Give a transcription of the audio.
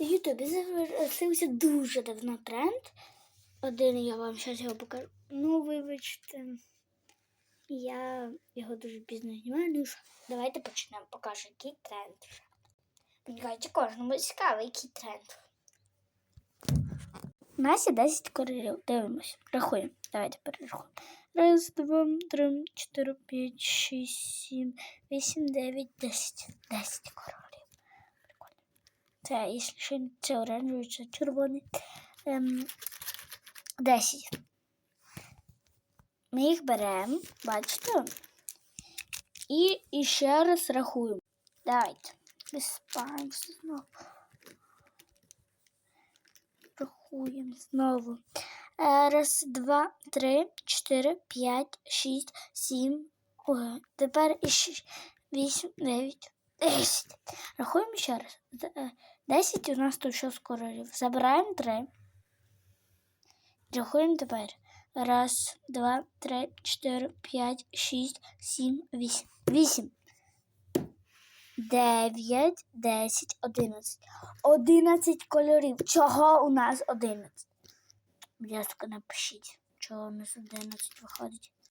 в Ютубі завершився дуже давно тренд. Один я вам зараз його покажу. Ну, вибачте, я його дуже пізно знімаю. Ну давайте почнемо. Покажу, який тренд. Мені кажуть, кожному цікаво, який тренд. У нас є 10 королів. Дивимося. Рахуємо. Давайте перерахуємо. Раз, два, три, чотири, п'ять, шість, сім, вісім, дев'ять, десять. Десять королів. Це, якщо що, це оранжевий, це червоний. Ем, 10. Ми їх беремо, бачите? І, і ще раз рахуємо. Давайте. Виспаємося знову. Рахуємо знову. Е, Раз, два, три, чотири, п'ять, шість, сім. Ой, тепер іще вісім, дев'ять. Рахуємо ще раз. Д- е, Десять у нас тут ще королів. Забираємо три. Рахуємо тепер. Раз, два, три, чотири, п'ять, шість, сім, вісім. Вісім. Дев'ять, десять, одинадцять. Одинадцять кольорів. Чого у нас одинадцять? Будь ласка, напишіть, чого у нас одинадцять виходить.